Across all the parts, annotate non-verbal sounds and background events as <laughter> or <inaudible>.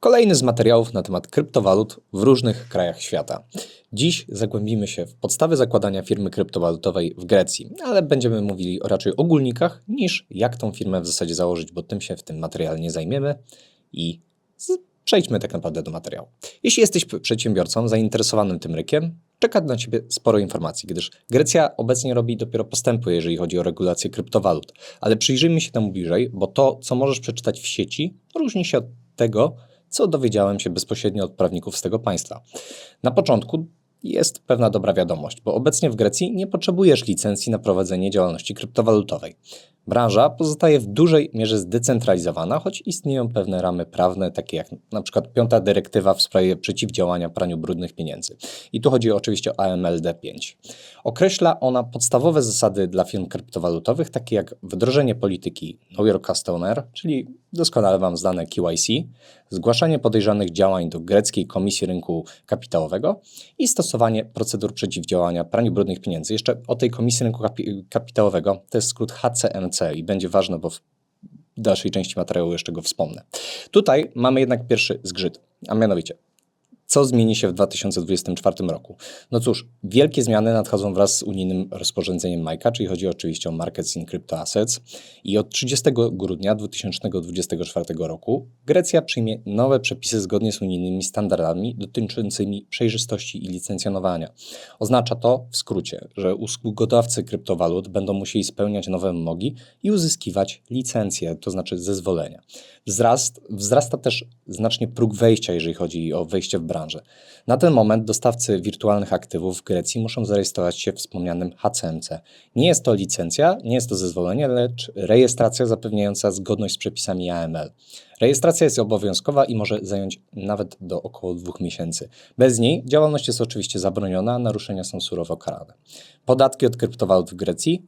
Kolejny z materiałów na temat kryptowalut w różnych krajach świata. Dziś zagłębimy się w podstawy zakładania firmy kryptowalutowej w Grecji, ale będziemy mówili o raczej ogólnikach niż jak tą firmę w zasadzie założyć, bo tym się w tym materiale nie zajmiemy i przejdźmy tak naprawdę do materiału. Jeśli jesteś przedsiębiorcą zainteresowanym tym rykiem, czeka na Ciebie sporo informacji, gdyż Grecja obecnie robi dopiero postępy, jeżeli chodzi o regulację kryptowalut. Ale przyjrzyjmy się temu bliżej, bo to, co możesz przeczytać w sieci, różni się od tego, co dowiedziałem się bezpośrednio od prawników z tego państwa. Na początku jest pewna dobra wiadomość, bo obecnie w Grecji nie potrzebujesz licencji na prowadzenie działalności kryptowalutowej. Branża pozostaje w dużej mierze zdecentralizowana, choć istnieją pewne ramy prawne, takie jak przykład piąta dyrektywa w sprawie przeciwdziałania praniu brudnych pieniędzy. I tu chodzi oczywiście o AMLD5. Określa ona podstawowe zasady dla firm kryptowalutowych, takie jak wdrożenie polityki Know Your Customer, czyli doskonale Wam znane KYC, zgłaszanie podejrzanych działań do greckiej Komisji Rynku Kapitałowego i stosowanie procedur przeciwdziałania praniu brudnych pieniędzy. Jeszcze o tej Komisji Rynku Kapi- Kapitałowego, to jest skrót HCMC i będzie ważne, bo w dalszej części materiału jeszcze go wspomnę. Tutaj mamy jednak pierwszy zgrzyt, a mianowicie co zmieni się w 2024 roku? No cóż, wielkie zmiany nadchodzą wraz z unijnym rozporządzeniem MiCA, czyli chodzi oczywiście o Markets in Crypto Assets. I od 30 grudnia 2024 roku Grecja przyjmie nowe przepisy zgodnie z unijnymi standardami dotyczącymi przejrzystości i licencjonowania. Oznacza to w skrócie, że usługodawcy kryptowalut będą musieli spełniać nowe wymogi i uzyskiwać licencje, to znaczy zezwolenia. Wzrast, wzrasta też znacznie próg wejścia, jeżeli chodzi o wejście w branżę. Na ten moment dostawcy wirtualnych aktywów w Grecji muszą zarejestrować się w wspomnianym HCMC. Nie jest to licencja, nie jest to zezwolenie, lecz rejestracja zapewniająca zgodność z przepisami AML. Rejestracja jest obowiązkowa i może zająć nawet do około dwóch miesięcy. Bez niej działalność jest oczywiście zabroniona, naruszenia są surowo karane. Podatki od kryptowalut w Grecji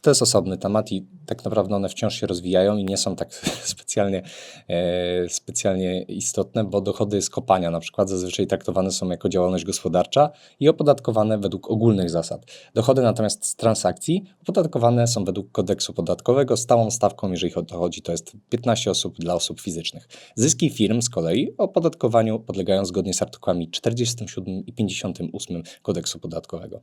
to jest osobny temat i tak naprawdę one wciąż się rozwijają i nie są tak <laughs> specjalnie, e, specjalnie istotne, bo dochody z kopania na przykład zazwyczaj traktowane są jako działalność gospodarcza i opodatkowane według ogólnych zasad. Dochody natomiast z transakcji opodatkowane są według kodeksu podatkowego stałą stawką, jeżeli o to chodzi, to jest 15 osób dla osób fizycznych. Zyski firm z kolei opodatkowaniu podlegają zgodnie z artykułami 47 i 58 kodeksu podatkowego.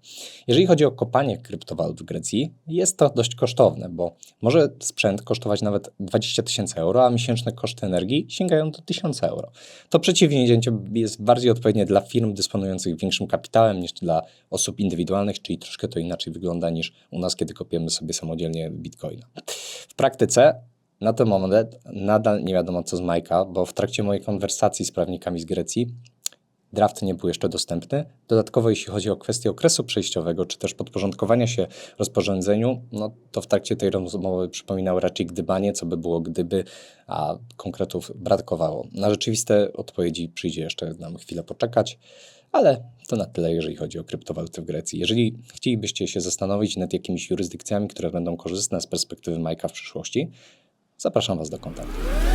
Jeżeli chodzi o kopanie kryptowalut w Grecji, jest to dość kosztowne, bo może sprzęt kosztować nawet 20 tysięcy euro, a miesięczne koszty energii sięgają do 1000 euro. To przedsięwzięcie jest bardziej odpowiednie dla firm dysponujących większym kapitałem niż dla osób indywidualnych, czyli troszkę to inaczej wygląda niż u nas, kiedy kopiemy sobie samodzielnie bitcoina. W praktyce na ten moment nadal nie wiadomo co z Majka, bo w trakcie mojej konwersacji z prawnikami z Grecji Draft nie był jeszcze dostępny. Dodatkowo, jeśli chodzi o kwestię okresu przejściowego, czy też podporządkowania się rozporządzeniu, no to w trakcie tej rozmowy przypominał raczej gdybanie, co by było gdyby, a konkretów brakowało. Na rzeczywiste odpowiedzi przyjdzie jeszcze nam chwilę poczekać, ale to na tyle, jeżeli chodzi o kryptowaluty w Grecji. Jeżeli chcielibyście się zastanowić nad jakimiś jurysdykcjami, które będą korzystne z perspektywy Majka w przyszłości, zapraszam Was do kontaktu.